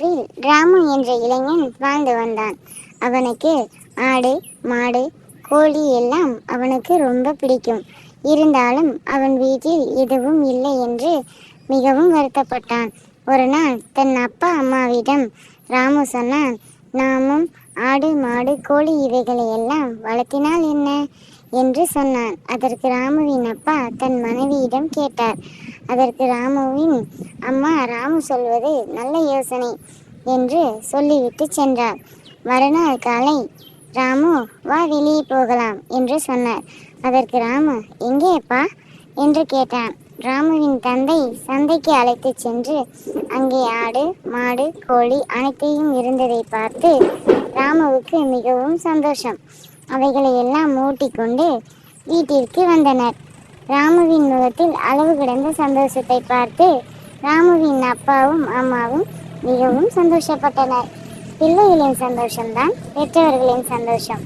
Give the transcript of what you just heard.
ஊரில் ராமு என்ற இளைஞன் வாழ்ந்து வந்தான். அவனுக்கு ஆடு மாடு கோழி எல்லாம் அவனுக்கு ரொம்ப பிடிக்கும். இருந்தாலும் அவன் வீட்டில் எதுவும் இல்லை என்று மிகவும் வருத்தப்பட்டான். ஒரு நாள் தன் அப்பா அம்மாவிடம் ராமு சொன்னான் நாமும் ஆடு மாடு கோழி இவைகளை எல்லாம் வளர்த்தினால் என்ன? என்று சொன்னான். அதற்கு ராமுவின் அப்பா தன் மனைவியிடம் கேட்டார். அதற்கு ராமுவின் அம்மா ராமு சொல்வது நல்ல யோசனை என்று சொல்லிவிட்டு சென்றார். மறுநாள் காலை ராமு வா வெளியே போகலாம் என்று சொன்னார். அதற்கு ராமு எங்கேப்பா என்று கேட்டான். ராமுவின் தந்தை சந்தைக்கு அழைத்துச் சென்று அங்கே ஆடு மாடு கோழி அனைத்தையும் இருந்ததை பார்த்து ராமுவுக்கு மிகவும் சந்தோஷம். அவைகளை எல்லாம் மூட்டிக்கொண்டு வீட்டிற்கு வந்தனர். ராமுவின் முகத்தில் அளவு கிடந்த சந்தோஷத்தை பார்த்து ராமுவின் அப்பாவும் அம்மாவும் மிகவும் சந்தோஷப்பட்டனர். பிள்ளைகளின் சந்தோஷம்தான் பெற்றவர்களின் சந்தோஷம்.